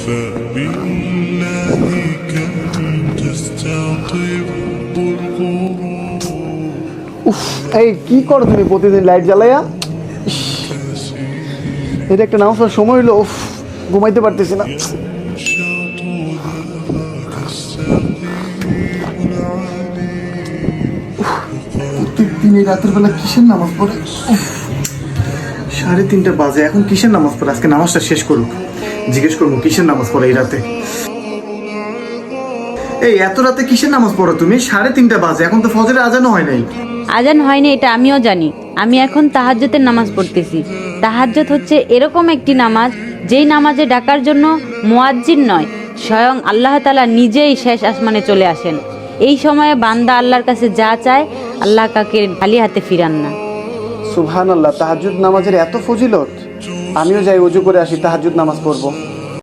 فبالله كم تستطيب الغرور উফ এই কি করো তুমি প্রতিদিন লাইট জ্বালাইয়া ইস, এটা একটা নামাজ পড়ার সময় হলো উফ ঘুমাইতে পারতেছি না প্রত্যেকদিন এই রাতের বেলা কিসের নামাজ পড়ে উফ, সাড়ে তিনটা বাজে। এখন কিসের নামাজ পড়ে? আজকে নামাজটা শেষ করুক। জিজ্ঞেস করব, কিসের নামাজ পড়ে এই রাতে? এই, এত রাতে কিসের নামাজ পড়ো তুমি? সাড়ে তিনটা বাজে। এখন তো ফজরের আজানও হয় নাই। আজান হয়নি, এটা আমিও জানি। আমি এখন তাহাজ্জতের নামাজ পড়তেছি। তাহাজ্জত হচ্ছে এরকম একটি নামাজ, যেই নামাজে ডাকার জন্য মোয়াজ্জিন নয়, স্বয়ং আল্লাহ তালা নিজেই শেষ আসমানে চলে আসেন। এই সময়ে বান্দা আল্লাহর কাছে যা চায়, আল্লাহ কাকে খালি হাতে ফিরান না। সুবহান আল্লাহ তাহাজুদ নামাজের এত ফজিলত আমিও যাই অজু করে আসি তাহাজুদ নামাজ পড়ব।